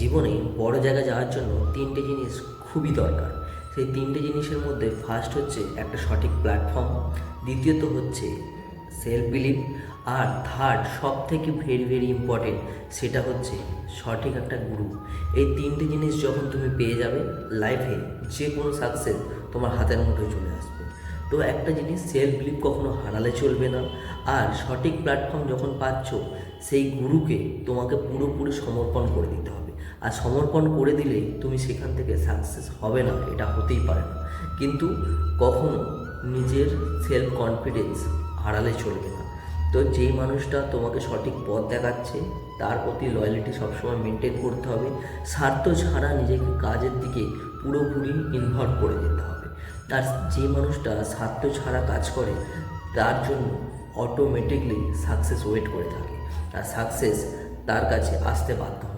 জীবনে বড় জায়গায় যাওয়ার জন্য তিনটে জিনিস খুবই দরকার। সেই তিনটে জিনিসের মধ্যে ফার্স্ট হচ্ছে একটা সঠিক প্ল্যাটফর্ম দ্বিতীয়ত হচ্ছে সেলফ বিলিভ আর থার্ড সব থেকে ভেরি ভেরি ইম্পর্টেন্ট সেটা হচ্ছে সঠিক একটা গুরু এই তিনটে জিনিস যখন তুমি পেয়ে যাবে লাইফে যে কোনো সাকসেস তোমার হাতের মুঠোয় চলে আসবে। তো একটা জিনিস সেলফ বিলিভ কখনো হারালে চলবে না, আর সঠিক প্ল্যাটফর্ম যখন পাচ্ছ সেই গুরুকে তোমাকে পুরোপুরি সমর্পণ করে দিতে হবে। আর সমর্পণ করে দিলে তুমি সেখান থেকে সাকসেস হবে না, এটা হতেই পারে না। কিন্তু কখনো নিজের সেলফ কনফিডেন্স হারালে চলবে না। তো যেই মানুষটা তোমাকে সঠিক পথ দেখাচ্ছে, তার প্রতি লয়ালিটি সবসময় মেনটেন করতে হবে। স্বার্থ ছাড়া নিজেকে কাজের দিকে পুরোপুরি ইনভলভ করে যেতে হবে। তার যে মানুষটা স্বার্থ ছাড়া কাজ করে, তার জন্য অটোমেটিকলি সাকসেস ওয়েট করে থাকে। আর সাকসেস তার কাছে আসতে বাধ্য